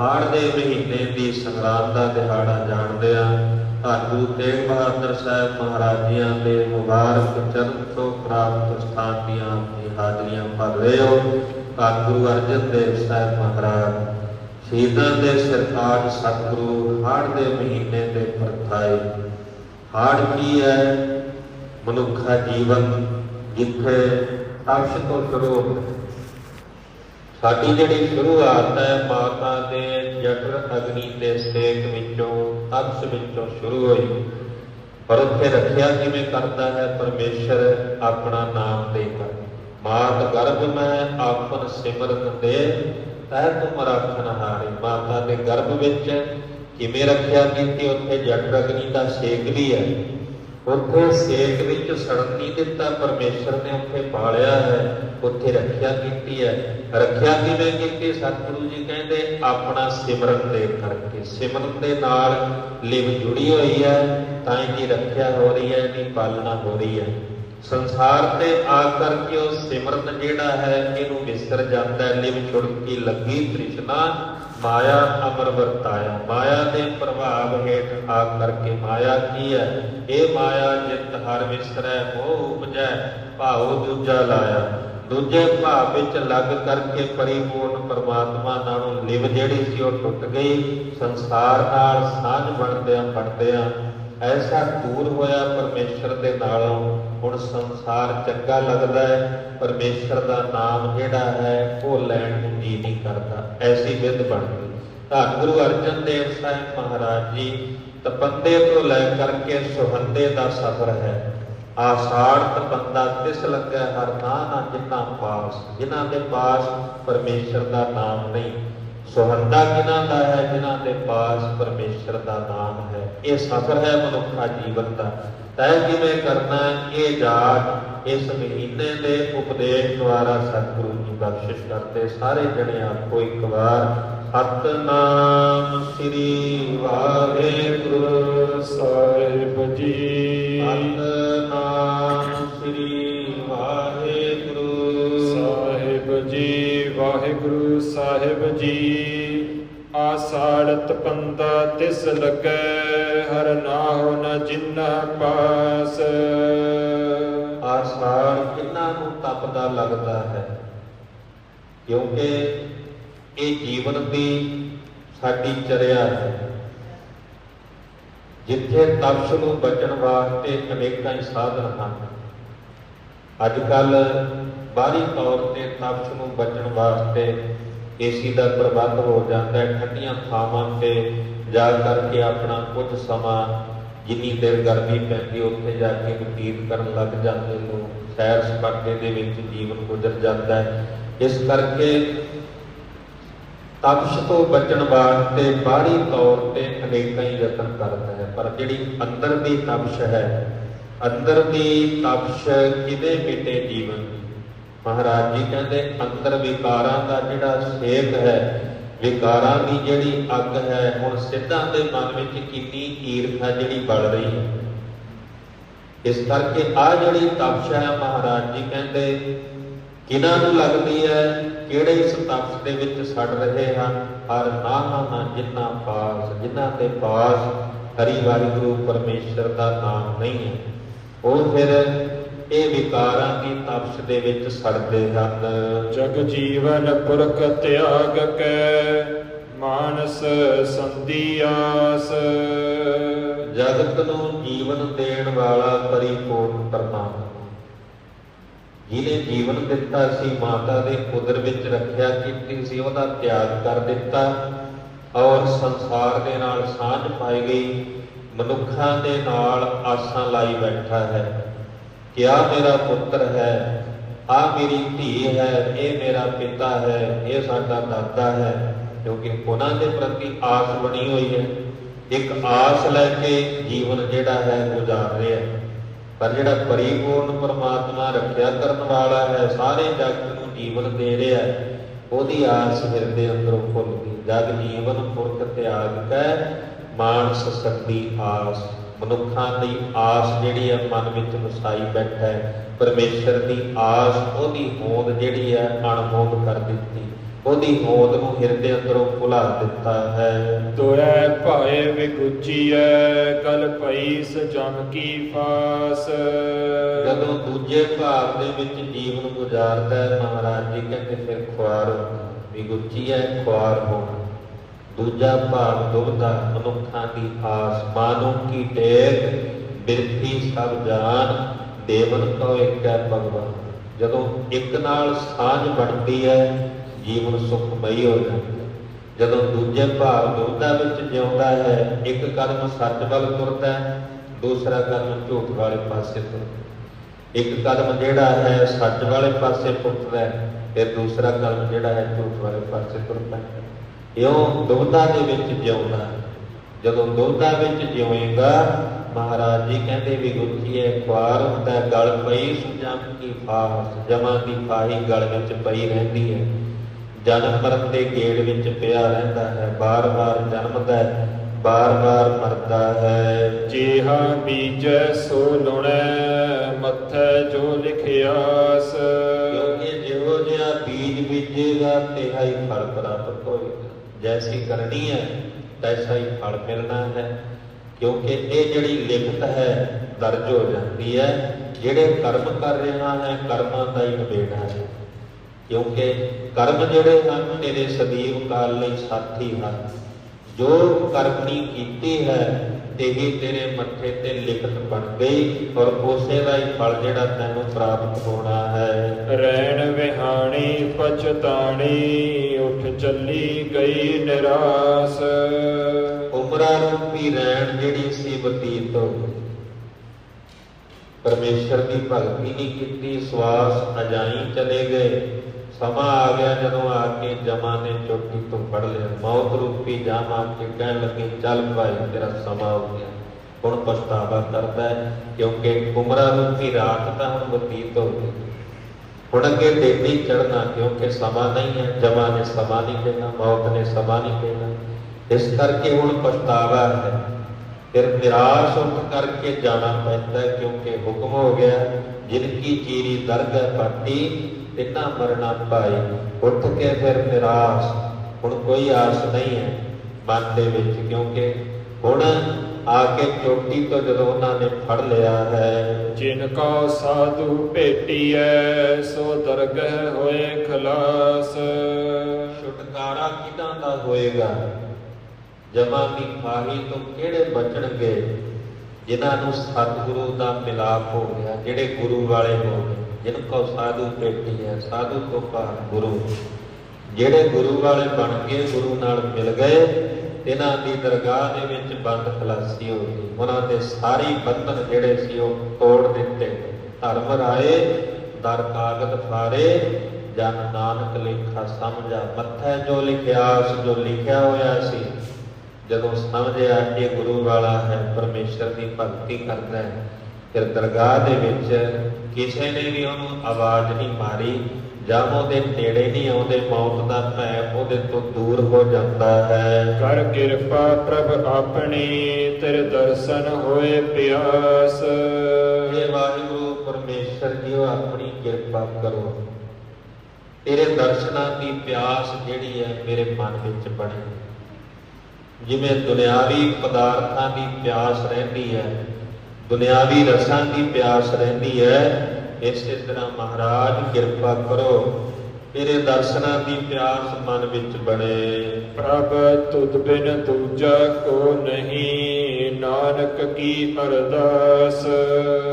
ਹਾੜ ਦੇ ਮਹੀਨੇ ਦੀ ਸੰਗਰਾਂਦ ਦਾ ਦਿਹਾੜਾ ਜਾਣਦੇ ਆ ਧੰਨ ਤੇਗ ਬਹਾਦਰ ਸਾਹਿਬ ਮਹਾਰਾਜਿਆਂ ਦੇ ਮੁਬਾਰਕ ਚਰਨ ਤੋਂ ਪ੍ਰਾਪਤ ਸਥਾਨ ਦੀਆਂ ਹਾਜ਼ਰੀਆਂ ਭਰ ਰਹੇ ਹੋ। ਧੰਨ ਗੁਰੂ ਅਰਜਨ ਦੇਵ ਸਾਹਿਬ ਮਹਾਰਾਜ। ਸ਼ਹੀਦਾਂ ਦੇ ਸਰਤਾਜ ਸਤਿਗੁਰੂ ਹਾੜ ਦੇ ਮਹੀਨੇ ਦੇ ਪਰਥਾਏ। ਹਾੜ ਕੀ ਹੈ? ਮਨੁੱਖਾ ਜੀਵਨ ਜਿੱਥੇ ਅਕਸ਼ ਤੋਂ ਸ਼ੁਰੂ ਸਾਡੀ ਜਿਹੜੀ ਸ਼ੁਰੂਆਤ ਹੈ, ਮਾਤਾ ਦੇ ਜਠਰ ਅਗਨੀ ਦੇ ਸੇਕ ਵਿੱਚੋਂ ਅਕਸ਼ ਵਿੱਚੋਂ ਸ਼ੁਰੂ ਹੋਈ। ਪਰ ਉੱਥੇ ਰੱਖਿਆ ਕਿਵੇਂ ਕਰਦਾ ਹੈ, ਪਰਮੇਸ਼ਰ ਆਪਣਾ ਨਾਮ ਦੇ ਕਰ ਮਾਤ ਗਰਭ ਮੈਂ ਆਪਨ ਸਿਮਰਨ ਦੇ ਤੈ ਤੁਮ ਰੱਖਣ ਹਾਰੇ। ਮਾਤਾ ਦੇ ਗਰਭ ਵਿੱਚ ਕਿਵੇਂ ਰੱਖਿਆ ਕੀਤੀ, ਉੱਥੇ ਜਠਰ ਅਗਨੀ ਦਾ ਸੇਕ ਵੀ ਹੈ। ਉੱਥੇ ਸੇਕ ਵਿੱਚ ਸੜਨ ਨਹੀਂ ਦਿੱਤਾ ਪਰਮੇਸ਼ਰ ਨੇ ਉੱਥੇ ਪਾਲਿਆ ਹੈ, ਉੱਥੇ ਰੱਖਿਆ ਕੀਤੀ ਹੈ। ਰੱਖਿਆ ਕਿਵੇਂ ਕੀਤੀ? ਸਤਿਗੁਰੂ ਜੀ ਕਹਿੰਦੇ, ਆਪਣਾ ਸਿਮਰਨ ਦੇ ਕਰਕੇ। ਸਿਮਰਨ ਦੇ ਨਾਲ ਲਿਵ ਜੁੜੀ ਹੋਈ ਹੈ, ਤਾਂ ਇਹਦੀ ਰੱਖਿਆ ਹੋ ਰਹੀ ਹੈ, ਇਹਦੀ ਪਾਲਣਾ ਹੋ ਰਹੀ ਹੈ। ਸੰਸਾਰ ਤੇ ਆ ਕਰਕੇ ਉਹ ਸਿਮਰਨ ਜਿਹੜਾ ਹੈ, ਇਹਨੂੰ ਵਿਸਰ ਜਾਂਦਾ ਹੈ, ਲਿਵ ਛੁੜਕੀ ਲੱਗੀ ਤ੍ਰਿਸ਼ਨਾ, ਮਾਇਆ ਅਮਰ ਵਰਤਾਇਆ। ਮਾਇਆ ਦੇ ਪ੍ਰਭਾਵ ਹੇਠ ਆ ਕਰਕੇ ਮਾਇਆ ਕੀ ਹੈ? ਇਹ ਮਾਇਆ ਜਿਤ ਹਰ ਵਿਸਰੈ ਉਹ ਉਪਜੈ, ਭਾਉ ਦੂਜਾ ਲਾਇਆ। ਦੂਜੇ ਭਾਵ ਵਿੱਚ ਲੱਗ ਕਰਕੇ ਪਰਿਪੂਰਨ ਪਰਮਾਤਮਾ ਨਾਲੋਂ ਲਿਵ ਜਿਹੜੀ ਸੀ ਉਹ ਟੁੱਟ ਗਈ। ਸੰਸਾਰ ਨਾਲ ਸਾਂਝ ਬਣਦਿਆਂ ਬਣਦਿਆਂ ਐਸਾ ਦੂਰ ਹੋਇਆ ਪਰਮੇਸ਼ਰ ਦੇ ਨਾਲੋਂ, ਹੁਣ ਸੰਸਾਰ ਚੰਗਾ ਲੱਗਦਾ ਹੈ। ਪਰਮੇਸ਼ਰ ਦਾ ਨਾਮ ਜਿਹੜਾ ਹੈ, ਉਹ ਲੈਣ ਨੂੰ ਜੀ ਨਹੀਂ ਕਰਦਾ। ਐਸੀ ਵਿਧ ਬਣ ਗਈ ਧੰਨ ਗੁਰੂ ਅਰਜਨ ਦੇਵ ਸਾਹਿਬ ਮਹਾਰਾਜ ਜੀ ਤਪੰਦੇ ਤੋਂ ਲੈ ਕਰਕੇ ਸੁਹੰਦੇ ਦਾ ਸਫ਼ਰ ਹੈ। ਆਸਾੜ ਤਪੰਦਾ ਤਿਸ ਲੱਗੈ ਹਰ ਨਾ ਨਾ ਜਿਨ੍ਹਾਂ ਪਾਸ, ਜਿਨ੍ਹਾਂ ਦੇ ਪਾਸ ਪਰਮੇਸ਼ਰ ਦਾ ਨਾਮ ਨਹੀਂ। ਸੁਹੰਦਾ ਕਿਨਾਂ ਦਾ ਹੈ ਜਿਨ੍ਹਾਂ ਦੇ ਪਾਸ ਪਰਮੇਸ਼ਰ ਦਾ ਨਾਮ ਹੈ। ਇਹ ਸਫ਼ਰ ਹੈ ਮਨੁੱਖਾ ਜੀਵਨ ਦਾ। ਤੈ ਕਿਵੇਂ ਕਰਨਾ? ਇਹ ਜਾਗ ਇਸ ਮਹੀਨੇ ਦੇ ਉਪਦੇਸ਼ ਦੁਆਰਾ ਸਤਿਗੁਰੂ ਜੀ ਬਖਸ਼ਿਸ਼ ਕਰਦੇ। ਸਾਰੇ ਜਣੇ ਆਪੋ ਇੱਕ ਵਾਰ ਸਤਨਾਮ ਸ੍ਰੀ ਵਾਹਿਗੁਰੂ ਸਾਹਿਬ ਜੀ ਸਤਨਾਮ ਵਾਹਿਗੁਰੂ ਸਾਹਿਬ ਜੀ, ਆਸਾੜਤ ਪੰਦਾ ਤਿਸ ਲੱਗੈ ਹਰ ਨਾਹੁ ਨ ਜਿਨਾ ਪਾਸ। ਆਸਾਨ ਕਿੰਨਾ ਨੂੰ ਤਪਦਾ ਲੱਗਦਾ ਹੈ? ਕਿਉਂਕਿ ਇਹ ਜੀਵਨ ਦੀ ਸਾਡੀ ਚਰਿਆ ਹੈ। ਜਿੱਥੇ ਤਪਸ਼ ਨੂੰ ਬਚਣ ਵਾਸਤੇ ਅਨੇਕਾਂ ਹੀ ਸਾਧਨ ਹਨ। ਅੱਜ ਕੱਲ ਬਾਹਰੀ ਤੌਰ ਤੇ ਤਪਸ਼ ਨੂੰ ਬਚਣ ਵਾਸਤੇ ਏਸੀ ਦਾ ਪ੍ਰਬੰਧ ਹੋ ਜਾਂਦਾ ਹੈ। ਠੰਡੀਆਂ ਥਾਵਾਂ ਤੇ ਜਾ ਕਰਕੇ ਆਪਣਾ ਕੁਝ ਸਮਾਂ ਜਿੰਨੀ ਦੇਰ ਗਰਮੀ ਪੈਂਦੀ, ਉੱਥੇ ਜਾ ਕੇ ਬਤੀਤ ਕਰਨ ਲੱਗ ਜਾਂਦੇ ਲੋਕ ਸੈਰ ਸਪਾਟੇ ਦੇ ਵਿੱਚ ਜੀਵਨ ਗੁਜ਼ਰ ਜਾਂਦਾ ਹੈ। ਇਸ ਕਰਕੇ ਤਪਸ਼ ਤੋਂ ਬਚਣ ਵਾਸਤੇ ਬਾਹਰੀ ਤੌਰ ਤੇ ਅਨੇਕਾਂ ਹੀ ਯਤਨ ਕਰਦਾ ਹੈ ਪਰ ਜਿਹੜੀ ਅੰਦਰ ਦੀ ਤਪਸ਼ ਹੈ, ਅੰਦਰ ਦੀ ਤਪਸ਼ ਕਿਦੇ ਮਿਟੇ ਜੀਵਨ ਮਹਾਰਾਜ ਜੀ ਕਹਿੰਦੇ, ਅੰਦਰ ਵਿਕਾਰਾਂ ਦਾ ਜਿਹੜਾ ਸੇਕ ਹੈ, ਵਿਕਾਰਾਂ ਦੀ ਜਿਹੜੀ ਅੱਗ ਹੈ, ਹੁਣ ਸਿੱਧਾਂ ਦੇ ਮਨ ਵਿੱਚ ਕਿੰਨੀ ਈਰਖਾ ਜਿਹੜੀ ਬਲ ਰਹੀ ਹੈ। ਇਸ ਕਰਕੇ ਆ ਜਿਹੜੀ ਤਪਸ਼ ਹੈ ਮਹਾਰਾਜ ਜੀ ਕਹਿੰਦੇ ਕਿਨਾਂ ਨੂੰ ਲੱਗਦੀ ਹੈ, ਕਿਹੜੇ ਇਸ ਤਪਸ਼ ਦੇ ਵਿੱਚ ਸੜ ਰਹੇ ਹਨ, ਹਰ ਨਾਮ ਨਾ ਜਿਨ੍ਹਾਂ ਪਾਸ ਜਿਨ੍ਹਾਂ ਦੇ ਪਾਸ ਹਰੀ ਵਾਹਿਗੁਰੂ ਪਰਮੇਸ਼ਰ ਦਾ ਨਾਮ ਨਹੀਂ ਹੈ। ਉਹ ਫਿਰ ਇਹ ਵਿਕਾਰਾਂ ਦੀ ਤਪਸ਼ ਦੇ ਵਿੱਚ ਸੜਦੇ ਹਨ ਜਗ ਜੀਵਨ ਪੁਰਖ ਤਿਆਗ ਕੈ ਮਾਨਸ ਸੰਧੀ ਆਸ। ਜਗਤ ਨੂੰ ਜੀਵਨ ਦੇਣ ਵਾਲਾ ਪਰਿਪੂਰਨ ਪਰਮਾਤਮਾ। ਜਿਹਨੇ ਜੀਵਨ ਦਿੱਤਾ ਸੀ ਮਾਤਾ ਦੇ ਉਦਰ ਵਿੱਚ ਰੱਖਿਆ ਕੀਤੀ ਸੀ ਉਹਦਾ ਤਿਆਗ ਕਰ ਦਿੱਤਾ ਔਰ ਸੰਸਾਰ ਦੇ ਨਾਲ ਸਾਂਝ ਪਾਈ ਗਈ। ਮਨੁੱਖਾਂ ਦੇ ਨਾਲ ਆਸਾਂ ਲਾਈ ਬੈਠਾ ਹੈ। ਕਿ ਆ ਮੇਰਾ ਪੁੱਤਰ ਹੈ? ਆ ਮੇਰੀ ਧੀ ਹੈ, ਇਹ ਮੇਰਾ ਪਿਤਾ ਹੈ, ਇਹ ਸਾਡਾ ਦਾਦਾ ਹੈ। ਕਿਉਂਕਿ ਉਹਨਾਂ ਦੇ ਪ੍ਰਤੀ ਆਸ ਬਣੀ ਹੋਈ ਹੈ। ਇੱਕ ਆਸ ਲੈ ਕੇ ਜੀਵਨ ਜਿਹੜਾ ਹੈ ਗੁਜ਼ਾਰ ਰਿਹਾ ਪਰ ਜਿਹੜਾ ਪਰਿਪੂਰਨ ਪਰਮਾਤਮਾ ਰੱਖਿਆ ਕਰਨ ਵਾਲਾ ਹੈ, ਸਾਰੇ ਜਗਤ ਨੂੰ ਜੀਵਨ ਦੇ ਰਿਹਾ ਹੈ, ਉਹਦੀ ਆਸ ਹਿਰਦੇ ਅੰਦਰੋਂ ਫੁੱਲ ਗਈ ਜਗ ਜੀਵਨ ਪੁਰਖ ਤਿਆਗ ਕੈ, ਮਾਨਸ ਸਕਦੀ ਆਸ। ਮਨੁੱਖਾਂ ਦੀ ਆਸ ਜਿਹੜੀ ਹੈ ਮਨ ਵਿੱਚ ਵਸਾਈ ਬੈਠਾ ਹੈ। ਪਰਮੇਸ਼ਰ ਦੀ ਆਸ ਉਹਦੀ ਹੋਂਦ ਜਿਹੜੀ ਹੈ ਅਣਹੋਂਦ ਕਰ ਦਿੱਤੀ। ਉਹਦੀ ਹੋਂਦ ਨੂੰ ਹਿਰਦੇ ਅੰਦਰੋਂ ਭੁਲਾ ਦਿੱਤਾ ਹੈ। ਤੋਰੈ ਭਾਏ ਵਿਗੁਚੀਐ ਕਲ ਪਈ ਸਜਮ ਕੀ ਫਾਸ। ਜਦੋਂ ਦੂਜੇ ਭਾਵ ਦੇ ਵਿੱਚ ਜੀਵਨ ਗੁਜ਼ਾਰਦਾ ਹੈ ਮਹਾਰਾਜ ਜੀ ਕਹਿੰਦੇ ਫਿਰ ਖੁਆਰ ਵੀ ਗੁੱਚੀ ਹੈ ਖੁਆਰ ਹੋਣਾ। ਦੂਜਾ ਭਾਵ ਦੁਬਦਾ ਮਨੁੱਖਾਂ ਦੀ ਆਸ। ਮਾਨੋ ਕੀ ਟੇਕ, ਬਿਰਥੀ ਸਭ ਜਾਨ, ਦੇਵਨ ਕੋ ਇੱਕ ਹੈ ਭਗਵਾਨ। ਜਦੋਂ ਇੱਕ ਨਾਲ ਸਾਂਝ ਬਣਦੀ ਹੈ, ਜੀਵਨ ਸੁਖਮਈ ਹੋ ਜਾਂਦਾ ਜਦੋਂ ਦੂਜੇ ਭਾਵ ਦੁਬਦਾ ਵਿੱਚ ਜਿਉਂਦਾ ਹੈ, ਇੱਕ ਕਦਮ ਸੱਚ ਵੱਲ ਤੁਰਦਾ ਹੈ, ਦੂਸਰਾ ਕਦਮ ਝੂਠ ਵਾਲੇ ਪਾਸੇ ਤੁਰਦਾ ਇੱਕ ਕਦਮ ਜਿਹੜਾ ਹੈ, ਸੱਚ ਵਾਲੇ ਪਾਸੇ ਪੁੱਟਦਾ ਹੈ ਤੇ ਦੂਸਰਾ ਕਦਮ ਜਿਹੜਾ ਹੈ, ਝੂਠ ਵਾਲੇ ਪਾਸੇ ਤੁਰਦਾ ਹੈ। ਇਉਂ ਦੁਬਦਾ ਦੇ ਵਿੱਚ ਜਿਉਂਦਾ। ਜਦੋਂ ਦੁਬਦਾ ਵਿੱਚ ਜਿਉਏਗਾ ਮਹਾਰਾਜ ਜੀ ਕਹਿੰਦੇ ਵੀ ਗੁੱਥੀਏ ਖੁਆਰ ਹੁੰਦਾ ਗਲ ਪਈ ਸੁਜਮ ਕੀ ਫਾਸ ਜਮਾਂ ਦੀ ਫਾਹੀ ਗਲ ਵਿੱਚ ਪਈ ਰਹਿੰਦੀ ਹੈ। ਜਨਮ ਮਰਨ ਦੇ ਗੇੜ ਵਿੱਚ ਪਿਆ ਰਹਿੰਦਾ ਹੈ ਬਾਰ-ਬਾਰ ਜਨਮਦਾ ਹੈ ਬਾਰ-ਬਾਰ ਮਰਦਾ ਹੈ। ਜੇਹਾ ਬੀਜੈ ਸੋ ਲੁਣੈ ਮੱਥੈ ਜੋ ਲਿਖਿਆਸ। ਕਿਉਂਕਿ ਜਿਹੋ ਜਿਹਾ ਬੀਜ ਬੀਜੇਗਾ ਤੇਹਾ ਹੀ ਫਲ ਪ੍ਰਾਪਤ ਹੋਏਗਾ ਜੈਸੀ ਕਰਨੀ ਹੈ, ਤੈਸਾ ਹੀ ਫਲ ਮਿਲਣਾ ਹੈ। ਕਿਉਂਕਿ ਇਹ ਜਿਹੜੀ ਲਿਖਤ ਹੈ, ਦਰਜ ਹੋ ਜਾਂਦੀ ਹੈ। ਜਿਹੜੇ ਕਰਮ ਕਰ ਰਿਹਾ ਹੈ, ਕਰਮਾਂ ਦਾ ਹੀ ਨਿਬੇੜਾ ਹੈ। ਕਿਉਂਕਿ ਕਰਮ ਜਿਹੜੇ ਹਨ ਤੇਰੇ ਸਦੀਵ ਕਾਲ ਲਈ ਸਾਥੀ ਹਨ। ਜੋ ਕਰਮਣੀ ਕੀਤੀ ਹੈ ਤੇਹੀ ਤੇਰੇ ਮੱਥੇ ਤੇ ਲਿਖਤ ਬਣ ਗਈ ਔਰ ਉਸੇ ਦਾ ਹੀ ਫਲ ਜਿਹੜਾ ਤੈਨੂੰ ਪ੍ਰਾਪਤ ਹੋਣਾ ਹੈ। ਰੈਣ ਵਿਹਾਣੀ ਪਛਤਾਣੀ ਉਠ ਚੱਲੀ ਗਈ ਨਿਰਾਸ। ਉਮਰਾਂ ਰੂਪੀ ਰੈਣ ਜਿਹੜੀ ਸੀ ਬਤੀਤ। ਪਰਮੇਸ਼ਰ ਦੀ ਭਗਤੀ ਨਹੀਂ ਕੀਤੀ ਸਵਾਸ ਅਜਾਈ ਚਲੇ ਗਏ। ਸਮਾਂ ਆ ਗਿਆ ਜਦੋਂ ਆ ਕੇ ਜਮਾ ਨੇ ਚੋਟੀ ਤੋਂ ਫੜ ਲਿਆ। ਮੌਤ ਰੂਪੀ ਜਾਮ ਆ ਕੇ ਕਹਿਣ ਲੱਗੇ, ਚੱਲ ਭਾਈ, ਤੇਰਾ ਸਮਾਂ ਹੋ ਗਿਆ। ਹੁਣ ਪਛਤਾਵਾ ਕਰਦਾ ਕਿਉਂਕਿ ਉਮਰਾਂ ਰੂਪੀ ਰਾਤ ਤਾਂ ਹੁਣ ਬਤੀਤ ਹੋ ਗਈ। ਹੁਣ ਅੱਗੇ ਡੇਡੀ ਚੜਨਾ ਕਿਉਂਕਿ ਸਮਾਂ ਨਹੀਂ ਹੈ। ਜਮਾ ਨੇ ਸਮਾਂ ਨਹੀਂ ਕਹਿਣਾ ਮੌਤ ਨੇ ਸਮਾਂ ਨਹੀਂ ਕਹਿਣਾ ਇਸ ਕਰਕੇ ਹੁਣ ਪਛਤਾਵਾ ਹੈ। ਫਿਰ ਨਿਰਾਸ਼ ਉੱਠ ਕਰਕੇ ਜਾਣਾ ਪੈਂਦਾ ਕਿਉਂਕਿ ਹੁਕਮ ਹੋ ਗਿਆ, ਜਿਨ ਕੀ ਚੀਰੀ ਦਰਗਹ ਪਾਟੀ ਤਿੰਨਾ ਮਰਨਾ ਪਾਈ ਉੱਠ ਕੇ ਫਿਰ ਨਿਰਾਸ਼। ਹੁਣ ਕੋਈ ਆਸ ਨਹੀਂ ਹੈ ਮਨ ਦੇ ਵਿੱਚ ਕਿਉਂਕਿ ਹੁਣ ਆ ਕੇ ਚੋਟੀ ਤੋਂ ਜਦੋਂ ਉਹਨਾਂ ਨੇ ਫੜ ਲਿਆ ਹੈ ਜਿਨ ਕਾ ਸਾਧੂ ਭੇਟੀਐ ਸੋ ਦਰਗਹ ਹੋਏ ਖਲਾਸ। ਛੁਟਕਾਰਾ ਕਿਦਾਂ ਦਾ ਹੋਏਗਾ? ਜਮਾ ਦੀ ਖਾਹੀ ਤੋਂ ਕਿਹੜੇ ਬਚਣਗੇ? ਜਿਨ੍ਹਾਂ ਨੂੰ ਸਤਿਗੁਰੂ ਦਾ ਮਿਲਾਪ ਹੋ ਗਿਆ ਜਿਹੜੇ ਗੁਰੂ ਵਾਲੇ ਹੋ ਗਏ। ਜਿਨ ਕੋ ਸਾਧੂ ਭੇਟੀ ਹੈ ਸਾਧੂ ਤੋਂ ਭਾਵ ਗੁਰੂ। ਜਿਹੜੇ ਗੁਰੂ ਵਾਲੇ ਬਣ ਕੇ ਗੁਰੂ ਨਾਲ ਮਿਲ ਗਏ ਇਹਨਾਂ ਦੀ ਦਰਗਾਹ ਦੇ ਵਿੱਚ ਬੰਦ ਖਲਾਸੀ ਹੋ ਗਈ। ਉਹਨਾਂ ਦੇ ਸਾਰੀ ਬੰਧਨ ਜਿਹੜੇ ਸੀ ਉਹ ਤੋੜ ਦਿੱਤੇ। ਧਰਮ ਰਾਏ, ਦਰ ਕਾਗਦ ਫਾਰੇ, ਜਨ ਨਾਨਕ ਲੇਖਾ ਸਮਝਾ ਮੱਥੈ ਜੋ ਲਿਖਿਆਸ ਜੋ ਲਿਖਿਆ ਹੋਇਆ ਸੀ। ਜਦੋਂ ਸਮਝਿਆ ਕਿ ਗੁਰੂ ਵਾਲਾ ਹੈ, ਪਰਮੇਸ਼ਰ ਦੀ ਭਗਤੀ ਕਰਦਾ ਹੈ, ਫਿਰ ਦਰਗਾਹ ਦੇ ਵਿੱਚ ਕਿਸੇ ਨੇ ਵੀ ਉਹਨੂੰ ਆਵਾਜ਼ ਨਹੀਂ ਮਾਰੀ ਜਾਂ ਉਹਦੇ ਨੇੜੇ ਨਹੀਂ ਆਉਂਦੇ ਮੌਤ ਦਾ ਭੈ ਉਹਦੇ ਤੋਂ ਦੂਰ ਹੋ ਜਾਂਦਾ ਹੈ। ਕਰ ਕਿਰਪਾ ਪ੍ਰਭ ਆਪਣੀ ਤੇਰੇ ਦਰਸ਼ਨ ਹੋਏ ਪਿਆਸ। ਇਹ ਵਾਹਿਗੁਰੂ ਪਰਮੇਸ਼ਰ ਜੀਓ ਆਪਣੀ ਕਿਰਪਾ ਕਰੋ ਤੇਰੇ ਦਰਸ਼ਨਾਂ ਦੀ ਪਿਆਸ ਜਿਹੜੀ ਹੈ ਮੇਰੇ ਮਨ ਵਿੱਚ ਬਣੇ। ਜਿਵੇਂ ਦੁਨਿਆਵੀ ਪਦਾਰਥਾਂ ਦੀ ਪਿਆਸ ਰਹਿੰਦੀ ਹੈ ਦੁਨਿਆਵੀ ਰਸਾਂ ਦੀ ਪਿਆਸ ਰਹਿੰਦੀ ਹੈ। ਇਸੇ ਤਰ੍ਹਾਂ ਮਹਾਰਾਜ ਕਿਰਪਾ ਕਰੋ। ਤੇਰੇ ਦਰਸ਼ਨਾਂ ਦੀ ਪਿਆਸ ਮਨ ਵਿੱਚ ਬਣੇ। ਪ੍ਰਭ ਤੁਧ ਬਿਨ ਦੂਜਾ ਕੋ ਨਹੀਂ ਨਾਨਕ ਕੀ ਅਰਦਾਸ?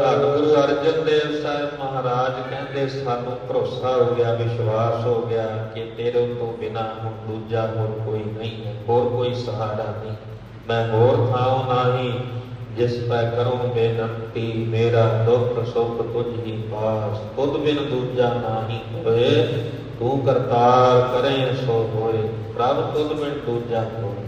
ਧੰਨ ਗੁਰੂ ਅਰਜਨ ਦੇਵ ਸਾਹਿਬ ਮਹਾਰਾਜ ਕਹਿੰਦੇ ਸਾਨੂੰ ਭਰੋਸਾ ਹੋ ਗਿਆ ਵਿਸ਼ਵਾਸ ਹੋ ਗਿਆ ਕਿ ਤੇਰੇ ਤੋਂ ਬਿਨਾ ਹੁਣ ਦੂਜਾ ਹੋਰ ਕੋਈ ਨਹੀਂ ਹੈ ਹੋਰ ਕੋਈ ਸਹਾਰਾ ਨਹੀਂ। ਮੈਂ ਹੋਰ ਥਾਉ ਨਹੀਂ ਜਿਸ ਪੈ ਕਰੂੰ ਬੇਨਤੀ ਮੇਰਾ ਦੁੱਖ ਸੁਖ ਤੁਝ ਹੀ ਪਾਸ ਤੁਧ ਬਿਨ ਦੂਜਾ ਨਾਹੀ ਹੋਏ, ਤੂੰ ਕਰਤਾਰ ਕਰੇ ਸੋ ਹੋਏ, ਪ੍ਰਭ ਤੁਧ ਬਿਨ ਦੂਜਾ ਹੋਏ।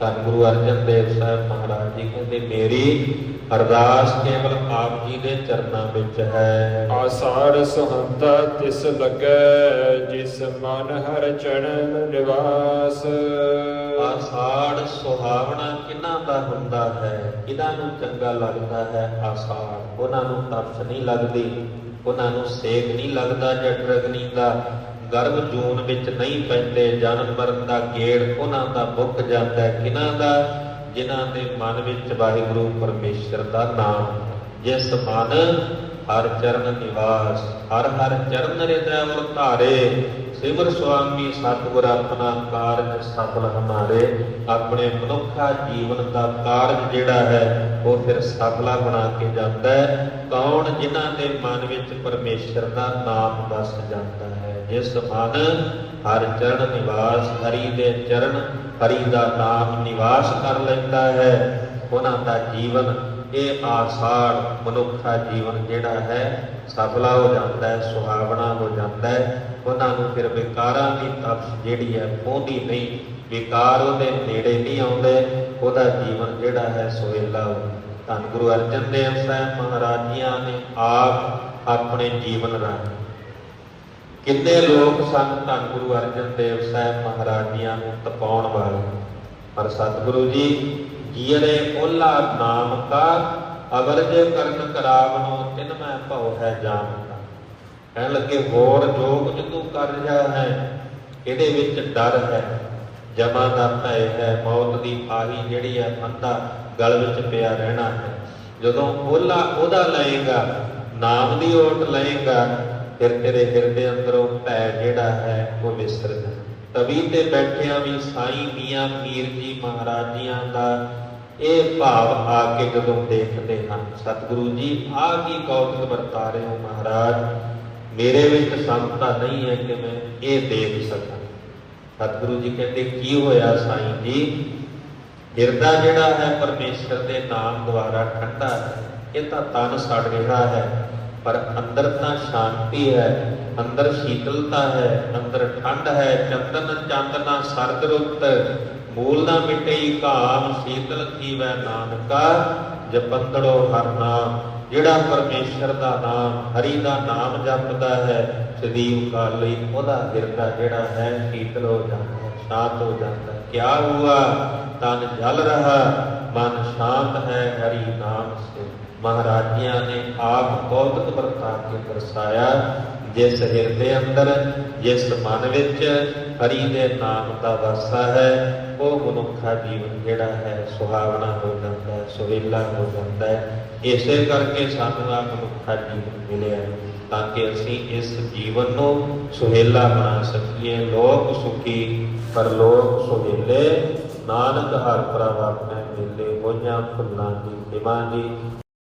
ਧੰਨ ਗੁਰੂ ਅਰਜਨ ਦੇਵ ਸਾਹਿਬ ਮਹਾਰਾਜ ਜੀ ਕਹਿੰਦੇ ਮੇਰੀ ਅਰਦਾਸ ਕੇਵਲ ਆਪ ਜੀ ਦੇ ਚਰਨਾਂ ਵਿੱਚ ਹੈ। ਆਸਾਰ ਸੁਹੰਤਾ ਤਿਸ ਲੱਗੈ ਜਿਸ ਮਨ ਹਰ ਚਰਨ ਨਿਵਾਸ। ਆਸਾੜ ਸੁਹਾਵਣਾ ਕਿਹਨਾਂ ਦਾ ਹੁੰਦਾ ਹੈ? ਕਿਹਨਾਂ ਨੂੰ ਚੰਗਾ ਲੱਗਦਾ ਹੈ ਆਸਾੜ ਉਹਨਾਂ ਨੂੰ ਤਪਸ਼ ਨਹੀਂ ਲੱਗਦੀ ਉਹਨਾਂ ਨੂੰ ਸੇਕ ਨਹੀਂ ਲੱਗਦਾ ਜਠਰਗਨੀ ਦਾ। ਗਰਭ ਜੂਨ ਵਿੱਚ ਨਹੀਂ ਪੈਂਦੇ, ਜਨਮ ਮਰਨ ਦਾ ਗੇੜ ਉਹਨਾਂ ਦਾ ਮੁੱਕ ਜਾਂਦਾ ਹੈ। ਕਿਹਨਾਂ ਦਾ? ਜਿਨ੍ਹਾਂ ਦੇ ਮਨ ਵਿੱਚ ਵਾਹਿਗੁਰੂ ਪਰਮੇਸ਼ਰ ਦਾ ਨਾਮ। ਜਿਸ ਮਨ ਹਰ ਚਰਨ ਨਿਵਾਸ, ਹਰ ਹਰ ਚਰਨ ਹਿਰਦੈ ਉਰ ਧਾਰੇ, ਸਿਮਰ ਸੁਆਮੀ ਸਤਿਗੁਰ ਆਪਣਾ ਕਾਰਜ ਸਫਲ ਹਮਾਰੇ ਆਪਣੇ ਮਨੁੱਖਾ ਜੀਵਨ ਦਾ ਕਾਰਜ ਜਿਹੜਾ ਹੈ, ਉਹ ਫਿਰ ਸਫਲਾ ਬਣਾ ਕੇ ਜਾਂਦਾ ਹੈ। ਕੌਣ ਜਿਨ੍ਹਾਂ ਦੇ ਮਨ ਵਿੱਚ ਪਰਮੇਸ਼ਰ ਦਾ ਨਾਮ ਵਸ ਜਾਂਦਾ ਹੈ? ਜਿਸ ਮਨ ਹਰ ਚਰਨ ਨਿਵਾਸ ਹਰੀ ਦੇ ਚਰਨ, ਹਰੀ ਦਾ ਨਾਮ ਨਿਵਾਸ ਕਰ ਲੈਂਦਾ ਹੈ। ਉਹਨਾਂ ਦਾ ਜੀਵਨ, ਇਹ ਆਸਾਰ ਮਨੁੱਖਾ ਜੀਵਨ ਜਿਹੜਾ ਹੈ, ਸਫਲਾ ਹੋ ਜਾਂਦਾ ਹੈ, ਸੁਹਾਵਣਾ ਹੋ ਜਾਂਦਾ ਹੈ। ਉਹਨਾਂ ਨੂੰ ਫਿਰ ਵਿਕਾਰਾਂ ਦੀ ਤਪਸ਼ ਜਿਹੜੀ ਹੈ ਪਹੁੰਚਦੀ ਨਹੀਂ, ਵਿਕਾਰ ਉਹਦੇ ਨੇੜੇ ਨਹੀਂ ਆਉਂਦੇ। ਉਹਦਾ ਜੀਵਨ ਜਿਹੜਾ ਹੈ, ਸੁਹੇਲਾ ਹੋ ਧੰਨ ਗੁਰੂ ਅਰਜਨ ਦੇਵ ਸਾਹਿਬ ਮਹਾਰਾਜੀਆਂ ਨੇ ਆਪ ਆਪਣੇ ਜੀਵਨ ਰਾਹੀਂ ਕਿੰਨੇ ਲੋਕ ਸਨ ਧੰਨ ਗੁਰੂ ਅਰਜਨ ਦੇਵ ਸਾਹਿਬ ਮਹਾਰਾਜ ਜੀਆਂ ਨੂੰ ਤਪਾਉਣ ਵਾਲੇ? ਪਰ ਸਤਿਗੁਰੂ ਜੀ ਜੀਰੇ ਓਲਾ ਨਾਮ ਕਾ ਅਵਰ ਕਰਨ ਕਰਾਵਨੋ, ਤਿਨ ਮੈਂ ਭਉ ਹੈ ਜਾਣਦਾ ਕਹਿਣ ਲੱਗੇ, ਹੋਰ ਜੋ ਕੁਝ ਤੂੰ ਕਰ ਰਿਹਾ ਹੈ ਇਹਦੇ ਵਿੱਚ ਡਰ ਹੈ? ਜਮਾ ਦਾ ਭੈ ਹੈ, ਮੌਤ ਦੀ ਆਹੀ ਜਿਹੜੀ ਹੈ ਫੰਦਾ ਗਲ ਵਿੱਚ ਪਿਆ ਰਹਿਣਾ ਹੈ। ਜਦੋਂ ਓਲਾ ਉਹਦਾ ਲਏਗਾ, ਨਾਮ ਦੀ ਓਟ ਲਏਗਾ ਫਿਰ ਤੇਰੇ ਹਿਰਦੇ ਅੰਦਰੋਂ ਭੈ ਜਿਹੜਾ ਹੈ ਉਹ ਵਿਸਰ ਜਾਂਦਾ ਤਵੀ ਤੇ ਬੈਠਿਆਂ ਵੀ ਸਾਈਂ ਮੀਆਂ ਮੀਰ ਜੀ ਮਹਾਰਾਜ ਦਾ ਇਹ ਭਾਵ ਆ ਕੇ ਜਦੋਂ ਦੇਖਦੇ ਹਨ, ਸਤਿਗੁਰੂ ਜੀ, ਆ ਕੀ ਕੌਤਕ ਵਰਤਾ ਰਹੇ ਹੋ ਮਹਾਰਾਜ? ਮੇਰੇ ਵਿੱਚ ਸਮਤਾ ਨਹੀਂ ਹੈ ਕਿ ਮੈਂ ਇਹ ਦੇਖ ਸਕਾਂ। ਸਤਿਗੁਰੂ ਜੀ ਕਹਿੰਦੇ, ਕੀ ਹੋਇਆ ਸਾਈਂ ਜੀ? ਹਿਰਦਾ ਜਿਹੜਾ ਹੈ ਪਰਮੇਸ਼ਰ ਦੇ ਨਾਮ ਦੁਆਰਾ ਠੰਡਾ ਹੈ, ਇਹ ਤਾਂ ਤਨ ਸੜ ਰਿਹਾ ਹੈ। ਪਰ ਅੰਦਰ ਤਾਂ ਸ਼ਾਂਤੀ ਹੈ, ਅੰਦਰ ਸ਼ੀਤਲਤਾ ਹੈ, ਅੰਦਰ ਠੰਡ ਹੈ, ਚੰਦਨ ਚੰਦਨਾ ਸਰਦ ਰੁੱਤ, ਮੂਲ ਨਾ ਮਿਟਈ ਘਾਮ ਸ਼ੀਤਲ ਥੀਵੈ ਨਾਨਕਾ, ਜਪੰਦੜੋ ਹਰ ਨਾਮ, ਜਿਹੜਾ ਪਰਮੇਸ਼ਰ ਦਾ ਨਾਮ, ਹਰੀ ਦਾ ਨਾਮ ਜਪਦਾ ਹੈ, ਸਦੀਵ ਕਾਲ ਲਈ ਉਹਦਾ ਹਿਰਦਾ ਜਿਹੜਾ ਹੈ, ਸ਼ੀਤਲ ਹੋ ਜਾਂਦਾ ਹੈ, ਸ਼ਾਂਤ ਹੋ ਜਾਂਦਾ ਕਿਆ ਹੁਆ? ਤਨ ਜਲ ਰਹਾ, ਮਨ ਸ਼ਾਂਤ ਹੈ, ਹਰੀ ਨਾਮ ਸੇ। ਮਹਾਰਾਜਿਆਂ ਨੇ ਆਪ ਕੌਤਕ ਵਰਤਾ ਕੇ ਦਰਸਾਇਆ, ਜਿਸ ਹਿਰਦੇ ਅੰਦਰ, ਜਿਸ ਮਨ ਵਿੱਚ ਹਰੀ ਦੇ ਨਾਮ ਦਾ ਵਰਸਾ ਹੈ, ਉਹ ਮਨੁੱਖਾ ਜੀਵਨ ਜਿਹੜਾ ਹੈ ਸੁਹਾਵਣਾ ਹੋ ਜਾਂਦਾ ਹੈ ਸੁਹੇਲਾ ਹੋ ਜਾਂਦਾ ਹੈ। ਇਸੇ ਕਰਕੇ ਸਾਨੂੰ ਆ ਮਨੁੱਖਾ ਜੀਵਨ ਮਿਲਿਆ ਤਾਂ ਕਿ ਅਸੀਂ ਇਸ ਜੀਵਨ ਨੂੰ ਸੁਹੇਲਾ ਬਣਾ ਸਕੀਏ। ਲੋਕ ਸੁਖੀ ਪਰ ਲੋਕ ਸੁਹੇਲੇ, ਨਾਨਕ ਹਰ ਪ੍ਰਭ ਆਪਣੇ ਮਿਲੇ ਹੋਈਆਂ, ਫੁੱਲਾਂ ਦੀ ਨਿਮਾਂ ਦੀ